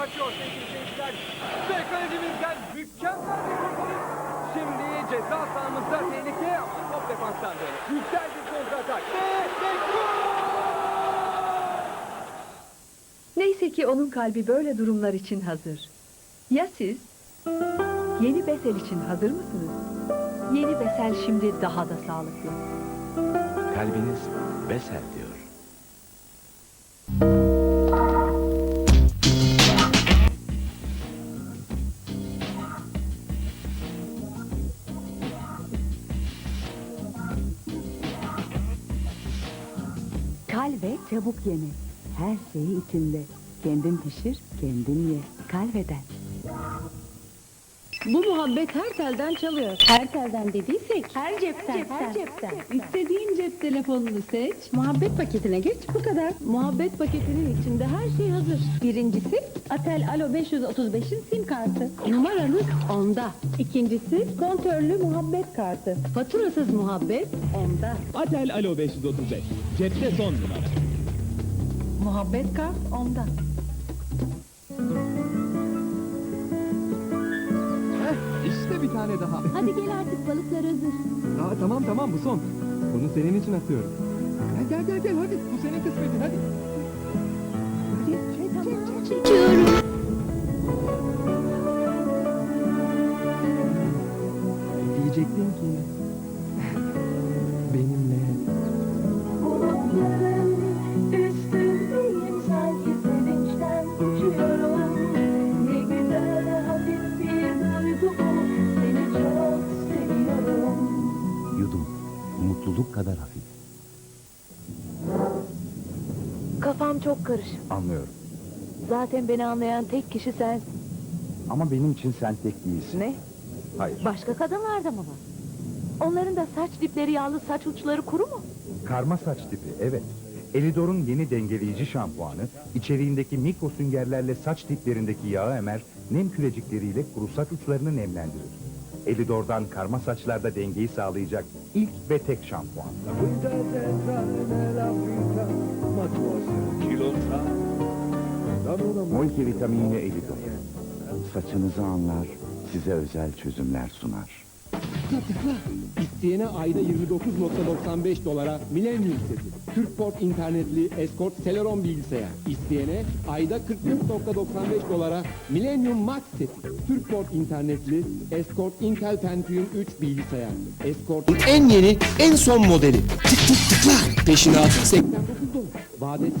kaçıyor sevgili seyirciler. Ve kalecimizden mükemmel bir kurtarış. Şimdi ceza sahamızda tehlike ama top defanstan dönüyor. Güzel bir kontratak. Ve, ve gol! Neyse ki onun kalbi böyle durumlar için hazır. Ya siz? Yeni Besel için hazır mısınız? Yeni Besel şimdi daha da sağlıklı. Kalbiniz Besel diyor. Kalve çabuk yenir. Her şeyi içinde. Kendin pişir, kendin ye. Kalveden. Bu muhabbet her telden çalıyor. Her telden dediysek her cepten, her cepten. İstediğin cep telefonunu seç, muhabbet paketine geç, bu kadar. Muhabbet paketinin içinde her şey hazır. Birincisi Atel Alo 535'in sim kartı. Numaranız onda. İkincisi kontörlü muhabbet kartı. Faturasız muhabbet onda. Atel Alo 535. Cepte son numara. Muhabbet kart onda. Tane daha. Hadi gel artık balıklar hazır. Aa, tamam tamam bu son. Bunu senin için atıyorum. Gel gel gel gel hadi. Bu senin kısmetin hadi. Çekiyorum. Diyecektin ki kadar hafif. Kafam çok karışık. Anlıyorum. Zaten beni anlayan tek kişi sensin. Ama benim için sen tek değilsin. Ne? Hayır. Başka kadınlar da mı var? Onların da saç dipleri yağlı, saç uçları kuru mu? Karma saç tipi, evet. Elidor'un yeni dengeleyici şampuanı, içeriğindeki mikro süngerlerle saç diplerindeki yağı emer, nem kürecikleriyle kuru saç uçlarını nemlendirir. Elidor'dan karma saçlarda dengeyi sağlayacak ilk ve tek şampuan. Multivitaminli Elidor. Saçınızı anlar, size özel çözümler sunar. İsteyene ayda 29.95 dolara Millennium seti. Türkport internetli Escort Celeron bilgisayar. İsteyene ayda 44.95 dolara Millennium Max seti. Türkport internetli Escort Intel Pentium 3 bilgisayar. Escort'un en yeni, en son modeli. Tık tık tıkla. Peşinatı 89 dolar. Vadesi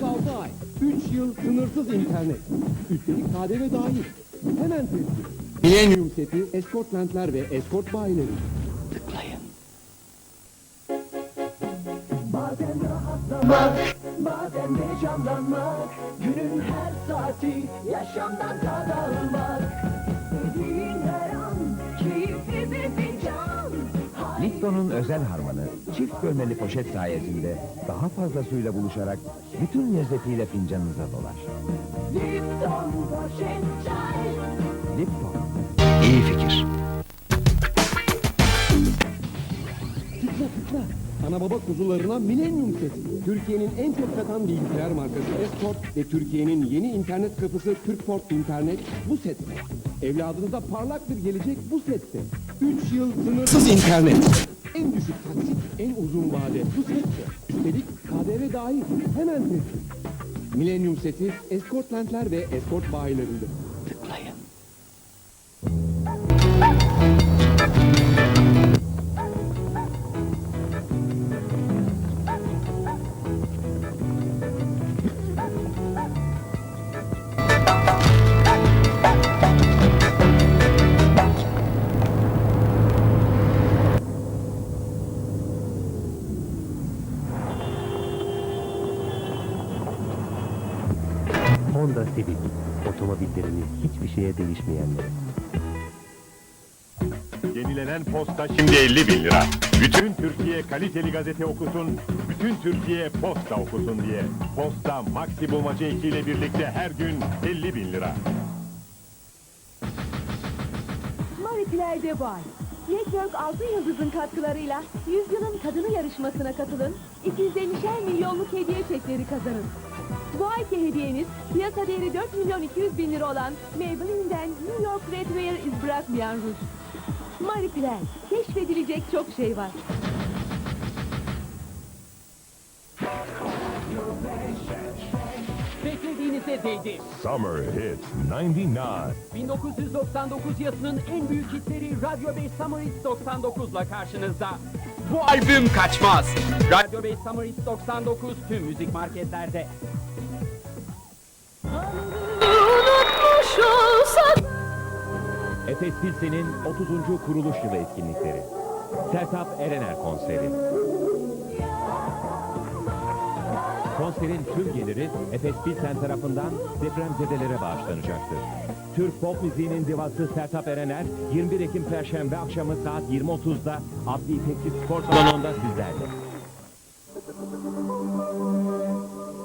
36 ay. 3 yıl sınırsız internet. Üstelik KDV dahil. Hemen teslim. Millennium seti, Escort Lentler ve Escort bayileri. Tıklayın. Bazen rahatlamak, bazen de canlanmak Günün her saati yaşamdan tad almak İstediğin her an keyifli bir fincan Lipton'un özel harmanı, çift bölmeli poşet sayesinde daha fazla suyla buluşarak bütün lezzetiyle fincanınıza dolar. Lipton poşet çay Lipton. İyi fikir. Ana baba kuzularına Millennium seti. Türkiye'nin en çok satan bilgisayar markası Esport ve Türkiye'nin yeni internet kapısı Türkport İnternet bu sette. Evladınıza parlak bir gelecek bu sette. 3 yıl sınırsız internet. En düşük taksit, en uzun vade bu sette. Üstelik KDV dahil. Hemen teslim. Millennium seti Escort Lentler ve Escort bayilerinde. Honda Civic. Otomobillerimiz hiçbir şeye değişmeyenleri. Yenilenen posta şimdi 50 bin lira. Bütün Türkiye kaliteli gazete okusun, bütün Türkiye posta okusun diye. Posta Maxi Bulmaca 2 ile birlikte her gün 50 bin lira. Marie de Bay. Network Altın Yıldız'ın katkılarıyla Yüzyılın Kadını yarışmasına katılın. 250'şer milyonluk hediye çekleri kazanın. Bu ayki hediyeniz piyasa değeri 4 milyon 200 bin lira olan Maybelline'den New York Red Wear iz bırakmayan ruj. Marie Claire, keşfedilecek çok şey var. Beklediğinize değdi. Summer Hits 99. 1999 yılının en büyük hitleri Radyo 5 Summer Hits 99'la karşınızda. Bu albüm kaçmaz. Radyo 5 Summer Hits 99 tüm müzik marketlerde. Efes Pilsen'in 30. kuruluş yılı etkinlikleri. Sertap Erener konseri. Konserin tüm geliri Efes Pilsen tarafından depremzedelere bağışlanacaktır. Türk pop müziğinin divası Sertap Erener 21 Ekim Perşembe akşamı saat 20.30'da Adli Tekstil Spor Salonu'nda sizlerle.